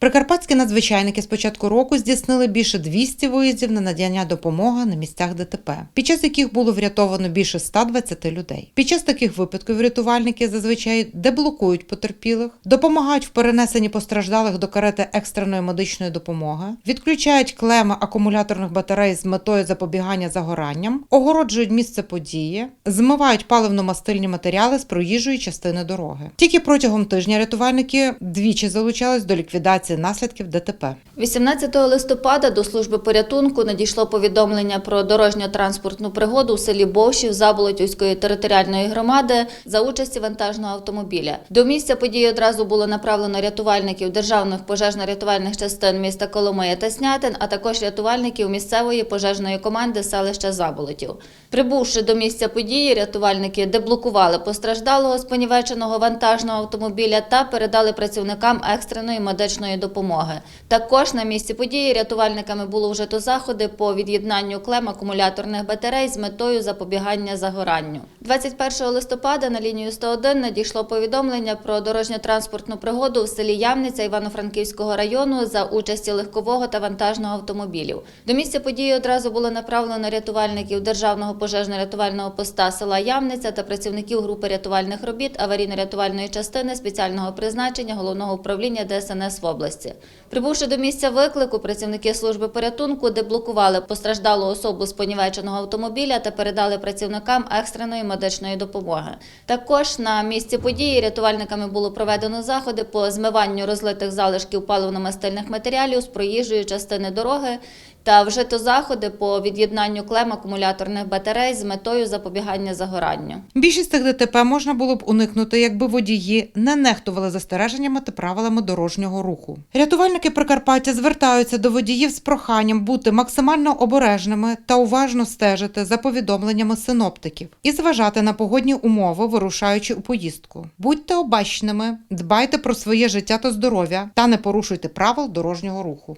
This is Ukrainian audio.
Прикарпатські надзвичайники з початку року здійснили більше 200 виїздів на надання допомоги на місцях ДТП, під час яких було врятовано більше 120 людей. Під час таких випадків рятувальники зазвичай деблокують потерпілих, допомагають в перенесенні постраждалих до карети екстреної медичної допомоги, відключають клеми акумуляторних батарей з метою запобігання загоранням, огороджують місце події, змивають паливно-мастильні матеріали з проїжджої частини дороги. Тільки протягом тижня рятувальники двічі залучались до ліквідації наслідків ДТП. 18 листопада до служби порятунку надійшло повідомлення про дорожньо-транспортну пригоду у селі Бовшів Заболотівської територіальної громади за участі вантажного автомобіля. До місця події одразу було направлено рятувальників державних пожежно-рятувальних частин міста Коломия та Снятин, а також рятувальників місцевої пожежної команди селища Заболотів. Прибувши до місця події, рятувальники деблокували постраждалого з понівеченого вантажного автомобіля та передали працівникам екстреної медичної допомоги. Також на місці події рятувальниками було вжито заходи по від'єднанню клем акумуляторних батарей з метою запобігання загоранню. 21 листопада на лінію 101 надійшло повідомлення про дорожньо-транспортну пригоду в селі Ямниця Івано-Франківського району за участі легкового та вантажного автомобілів. До місця події одразу було направлено рятувальників Державного пожежно-рятувального поста села Ямниця та працівників групи рятувальних робіт аварійно-рятувальної частини спеціального призначення головного управління ДСНС в області. Прибувши до місця виклику, працівники служби порятунку деблокували постраждалу особу з понівеченого автомобіля та передали працівникам екстреної медичної допомоги. Також на місці події рятувальниками було проведено заходи по змиванню розлитих залишків паливно-мастильних матеріалів з проїжджої частини дороги та вжито заходи по від'єднанню клем акумуляторних батарей з метою запобігання загоранню. Більшість цих ДТП можна було б уникнути, якби водії не нехтували застереженнями та правилами дорожнього руху. Рятувальники Прикарпаття звертаються до водіїв з проханням бути максимально обережними та уважно стежити за повідомленнями синоптиків і зважати на погодні умови, вирушаючи у поїздку. Будьте обачними, дбайте про своє життя та здоров'я та не порушуйте правил дорожнього руху.